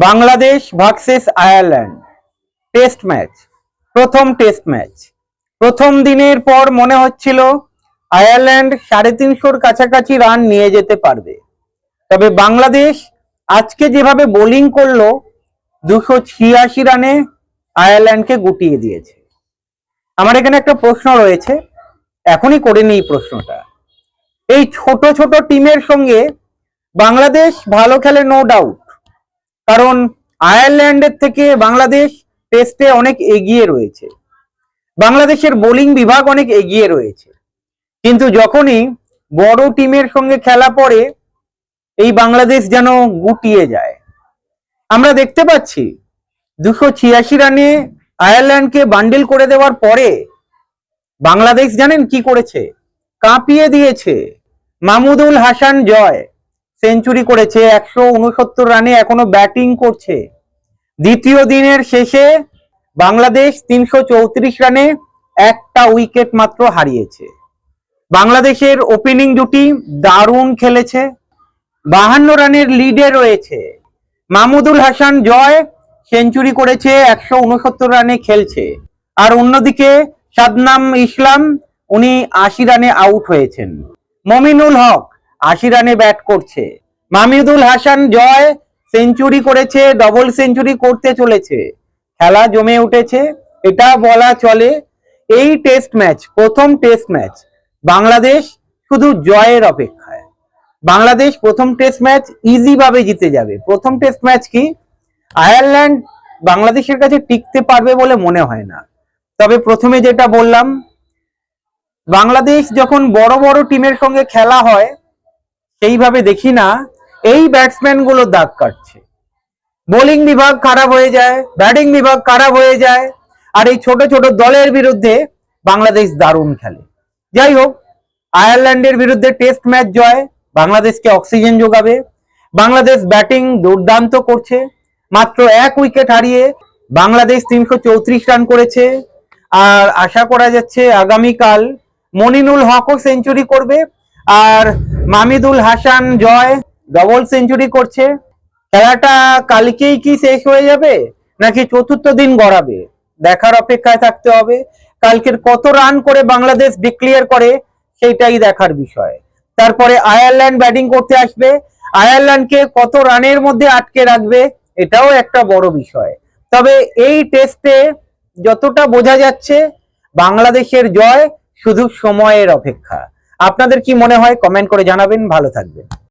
Bangladesh versus Ireland. Test match. প্রথম test match. প্রথম দিনের পর মনে হচ্ছিল আয়ারল্যান্ড সাড়ে তিনশোর কাছাকাছি রান নিয়ে যেতে পারবে। তবে বাংলাদেশ আজকে যেভাবে বোলিং করল, দুশো ছিয়াশি রানে আয়ারল্যান্ডকে গুটিয়ে দিয়েছে। আমার এখানে একটা প্রশ্ন রয়েছে। এখনই করে নিই প্রশ্নটা। এই ছোট ছোট টিমের সঙ্গে বাংলাদেশ ভালো খেলে নো ডাউট কারণ আয়ারল্যান্ডের থেকে বাংলাদেশ টেস্টে অনেক এগিয়ে রয়েছে। বাংলাদেশের বোলিং বিভাগ অনেক এগিয়ে রয়েছে। কিন্তু যখনই বড় টিমের সঙ্গে খেলা পড়ে, এই বাংলাদেশ যেন গুটিয়ে যায়। আমরা দেখতে পাচ্ছি, দুশো ছিয়াশি রানে আয়ারল্যান্ডকে বান্ডিল করে দেওয়ার পরে বাংলাদেশ জানেন কি করেছে? কাঁপিয়ে দিয়েছে মামুদুল হাসান জয়। সেঞ্চুরি করেছে, একশো উনসত্তর রানে এখনও ব্যাটিং করছে। দ্বিতীয় দিনের শেষে বাংলাদেশ তিনশো চৌত্রিশ রানে একটা উইকেট মাত্র হারিয়েছে। বাংলাদেশের ওপেনিং জুটি দারুণ খেলেছে। বাহান্ন রানের লিডে রয়েছে মাহমুদুল হাসান জয়, সেঞ্চুরি করেছে, একশো উনসত্তর রানে খেলছে। আর অন্যদিকে সাদনাম ইসলাম, উনি আশি রানে আউট হয়েছেন। মমিনুল হক আশি রানে ব্যাট করছে। মামিদুল হাসান জয়, সেঞ্চুরি করেছে ডবল সেঞ্চুরি করতে চলেছে। খেলা জমে উঠেছে, এটা বলা চলে। এই টেস্ট ম্যাচ প্রথম টেস্ট ম্যাচ বাংলাদেশ শুধু জয়ের অপেক্ষায়। বাংলাদেশ প্রথম টেস্ট ম্যাচ ইজি ভাবে জিতে যাবে। প্রথম টেস্ট ম্যাচ কি? আয়ারল্যান্ড বাংলাদেশের কাছে টিকতে পারবে বলে মনে হয় না। তবে প্রথমে যেটা বললাম, বাংলাদেশ যখন বড় বড় টিমের সঙ্গে খেলা হয় সেইভাবে দেখি না, এই ব্যাটসম্যানগুলো দাগ কাটছে। বোলিং বিভাগ খারাপ হয়ে যায় ব্যাটিং বিভাগ খারাপ হয়ে যায়, আর এই ছোট ছোট দলের বিরুদ্ধে বাংলাদেশ দারুণ খেলে। যাই হোক, আয়ারল্যান্ডের বিরুদ্ধে টেস্ট ম্যাচ জয়, বাংলাদেশকে অক্সিজেন যোগাবে। বাংলাদেশ ব্যাটিং দুর্দান্ত করছে, মাত্র এক উইকেট হারিয়ে বাংলাদেশ তিনশো চৌত্রিশ রান করেছে। আর আশা করা যাচ্ছে, আগামীকাল মনিনুল হকও সেঞ্চুরি করবে। আর মামিদুল হাসান জয় ডবল সেঞ্চুরি করছে। খেলাটা কালকেই কি শেষ হয়ে যাবে? নাকি চতুর্থ দিন গড়াবে? দেখার অপেক্ষায় থাকতে হবে। কালকের কত রান করে বাংলাদেশ ডিক্লিয়ার করে, সেইটাই দেখার বিষয়। তারপরে আয়ারল্যান্ড ব্যাটিং করতে আসবে। আয়ারল্যান্ডকে কত রানের মধ্যে আটকে রাখবে, এটাও একটা বড় বিষয়। তবে এই টেস্টে যতটা বোঝা যাচ্ছে, বাংলাদেশের জয় শুধু সময়ের অপেক্ষা। আপনাদের কি মনে হয়? কমেন্ট করে জানাবেন। ভালো থাকবেন।